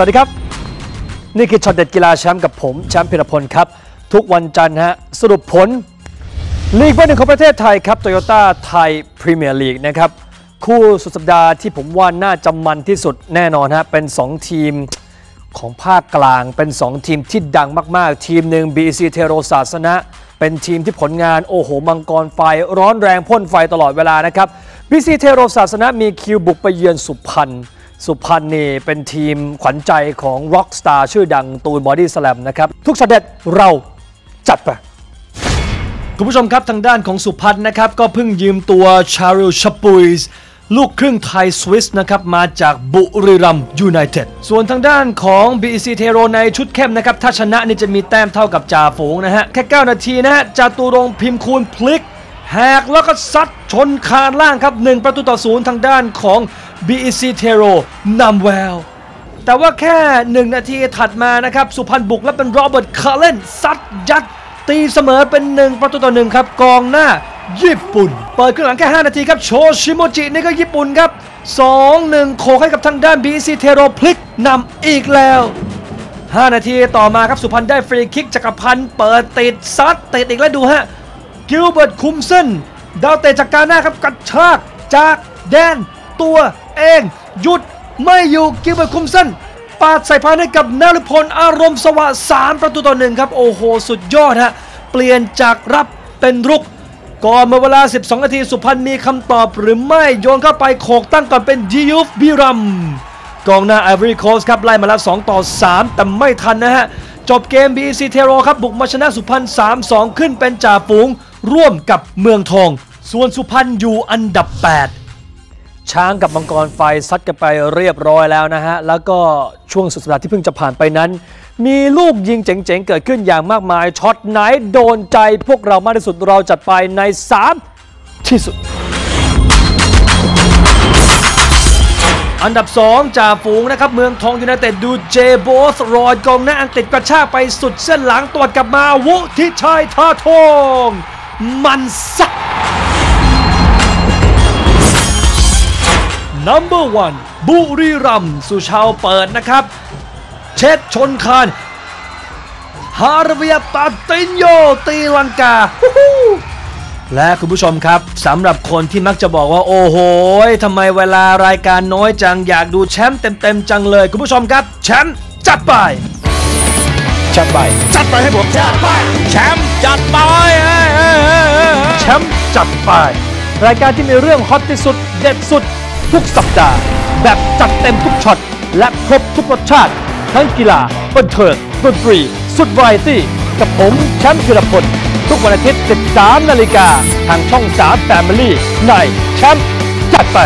วัสดีครับ นี่คือช็อตเด็ดกีฬาแชมป์กับผมแชมป์พิรพลครับ ทุกวันจันทร์ฮะสรุปผล ลีกเบอร์หนึ่งของประเทศไทยครับโตโยต้าไทยพรีเมียร์ลีกนะครับคู่สุดสัปดาห์ที่ผมว่าน่าจะมันที่สุดแน่นอนฮะเป็น 2 ทีมของภาคกลางเป็น 2 ทีมที่ดังมาก ๆ ทีมหนึ่ง BC เทโรศาสนะ เป็นทีมที่ผลงานโอ้โห มังกรไฟร้อนแรงพ่นไฟตลอดเวลานะครับ BC เทโรศาสนะมีคิวบุกไปเยือนสุพรรณ สุพรรณนี่เป็นทีมขวัญใจของร็อกสตาร์ชื่อดังตูนบอดี้สแลมนะครับ ทุกสเด็ดเราจัดไป คุณผู้ชมครับทางด้านของสุพัฒน์นะครับ ก็เพิ่งยืมตัวชาริลชปุยส์ลูกครึ่งไทยสวิสนะครับ มาจากบุรีรัมย์ยูไนเต็ดส่วนทางด้านของ BEC เทโรในชุดเข้มนะครับ ถ้าชนะนี่จะมีแต้มเท่ากับจ่าฝูงนะฮะ แค่ 9 นาทีนะฮะจาตุรงพิมพ์คูณพลิก แหกแล้วก็ซัดชนคานล่างครับ 1 ประตูต่อศูนย์ทางด้านของ BEC เทโรนำแววแต่ว่าแค่ 1 นาทีถัดมานะครับ สุพรรณบุกและเป็นโรเบิร์ตคาร์เลนซัดยัด ตีเสมอเป็น 1 ประตูต่อ1ครับ กองหน้าญี่ปุ่น เปิดครึ่งหลังแค่ 5 นาทีครับ โชชิโมจินี่ก็ญี่ปุ่นครับ 2-1โขให้กับทางด้าน BC เทโรพลิกนำอีกแล้ว 5 นาทีต่อมาครับสุพรรณได้ฟรีคิกจักรพันธ์เปิดติดซัดติดอีกแล้วดูฮะ กิลเบิร์ตคุมเส้นดาวเตะจากการหน้าครับกระชากจากแดนตัวเองหยุดไม่อยู่กิลเบิร์ตคุมเส้นปาดใส่พานให้กับนฤพลอารมณ์สวะ3ประตูต่อหนึ่งครับ โอ้โห สุดยอดฮะ เปลี่ยนจากรับเป็นรุก ก่อนมาเวลา 12 นาทีสุพรรณมีคำตอบหรือไม่โยนเข้าไปโขกตั้งก่อนเป็นดิยูฟบิรัมกองหน้าไอวอรี่โคสครับ ไล่มาแล้ว 2 ต่อ 3 แต่ไม่ทันนะฮะ จบเกม BC เทโรครับ บุกมาชนะสุพรรณ3-2 ขึ้นเป็นจ่าฝูง ร่วมกับเมืองทอง ส่วนสุพรรณอยู่อันดับ 8 ช้างกับมังกรไฟซัดกันไปเรียบร้อยแล้วนะฮะ แล้วก็ช่วงสุดสัปดาห์ที่เพิ่งจะผ่านไปนั้น มีลูกยิงเจ๋งๆ เกิดขึ้นอย่างมากมายช็อตไหนโดนใจพวกเรามากที่สุดเราจัดไปใน 3 ที่สุดอันดับ 2 จ่าฝูงนะครับ เมืองทองยูไนเต็ดดูเจโบสรอยกองหน้าอังกฤษกระชากไปสุดเส้นหลังตรวจกลับมาวุทิชัยท่าทอง มันสัก Number one บุรีรัมย์สุชาวเปิดนะครับ เช็ดชนคาน ฮาร์เวียปาตินโย ตีลังกาฮู้ฮู้และคุณผู้ชมครับสำหรับคนที่มักจะบอกว่า โอ้โหทำไมเวลารายการน้อยจังอยากดูแชมป์เต็มๆจังเลย คุณผู้ชมครับ แชมป์จัดไป จัดไป จัดไปให้ผมจัดไป แชมป์จัดไป แชมป์จัดไปรายการที่มีเรื่องฮอตที่สุด เด็ดสุด ทุกสัปดาห์ แบบจัดเต็มทุกช็อต และครบทุกรสชาติ ทั้งกีฬาบันเทิงดนตรี สุดวาไรตี้ กับผมแชมป์ธีรพลทุกวันอาทิตย์ 13 นาฬิกา ทางช่อง 3 Family ในแชมป์จัดไป